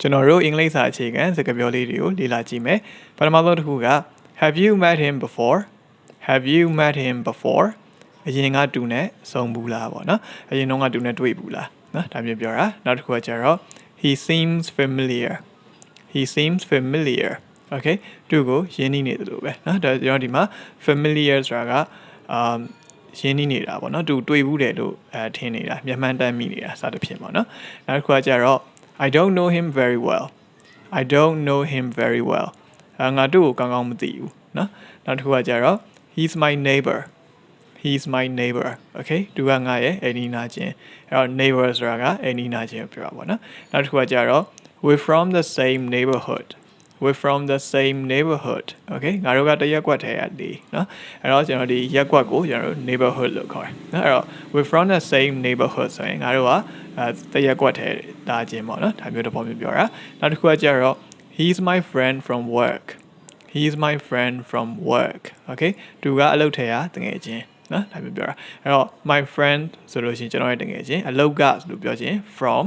ကျွန်တော်တို့အင်္ဂလိပ်စာအခြေခံစကားပြောလေးတွေကိုလေ့လာကြည့်မယ်ပထမဆုံးတစ်ခုက have you met him before have you met him before အရင်ကတူနဲ့ဆုံဘူးလားပေါ့နော်အရင်တော့ကတူနဲ့တွေ့ဘူးလားနော်ဒါမျိုးပြောတာနောက်တစ်ခုကကျတော့ he seems familiar he seems familiar okay သူကိုယဉ်နေနေတယ်လို့ပဲနော်ဒါကျွန်တော်ဒီမှာ familiar ဆိုတာက um ရင်းနှီးနေတာပေါ့နော်သူတွေ့ဘူးတယ်လို့အဲထင်နေတာမျက်မှန်တမ်းမိနေတာစသဖြင့်ပေါ့နော်နောက်တစ်ခုကကျတော့ I don't know him very well I don't know him very well အာငါသူ့ကိုကောင်းကောင်းမသိဘူးเนาะနောက်တစ်ခုကကျတော့ he's my neighbor he's my neighbor okay သူကငါရဲ့အနီးနားချင်းအဲ့တော့ neighbor ဆိုတာကအနီးနားချင်းကိုပြောတာပေါ့နော်နောက်တစ်ခုကကြတော့ we're from the same neighborhood we're from the same neighborhood okay ငါတို့ကတရက်ကွက်ထဲရလေနော်အဲ့တော့ကျွန်တော်ဒီရက်ကွက်ကိုကျွန်တော်တို့ neighborhood လို့ခေါ်တယ်နော်အဲ့တော့ we're from the same neighborhood ဆိုရင်ငါတို့ကအဲတရက်ကွက်ထဲတာချင်းပေါ့နော်ဒါမျိုးတစ်ပုံမျိုးပြောတာနောက်တစ်ခုကကြတော့ he's my friend from work he's my friend from work okay သူကအလုပ်ထဲရတငယ်ချင်းနော်ဒါမျိုးပြောတာအဲ့တော့ my friend ဆိုလို့ရှိရင်ကျွန်တော်ရဲ့တငယ်ချင်းအလုပ်ကဆိုလို့ပြောချင်း from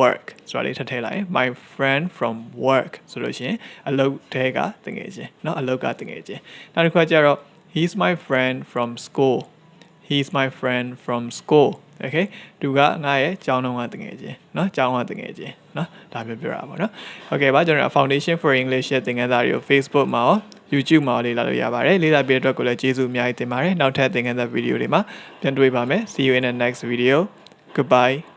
work ဆိုတာလေးထပ်ထည့်လိုက်ရင် my friend from work ဆိုလို့ရှိရင်အလုပ်ထဲကတငယ်ချင်းเนาะအလုပ်ကတငယ်ချင်းနောက်တစ်ခါကျတော့ he's my friend from school he's my friend from school okay သူကငါရဲ့ကျောင်းတုန်းကတငယ်ချင်းเนาะကျောင်းကတငယ်ချင်းเนาะဒါပြောပြတာပေါ့เนาะ okay ပါကျွန်တော် foundation for english ရဲ့သင်ခန်းစာတွေကို facebook မှာရော YouTube မှာလေ့လာလို့ရပါတယ်လေ့လာပေးတဲ့အတွက်ကိုလည်းကျေးဇူးအများကြီးတင်ပါတယ်နောက်ထပ်သင်ခန်းစာဗီဒီယိုတွေမှာပြန်တွေ့ပါမယ် see you in the next video goodbye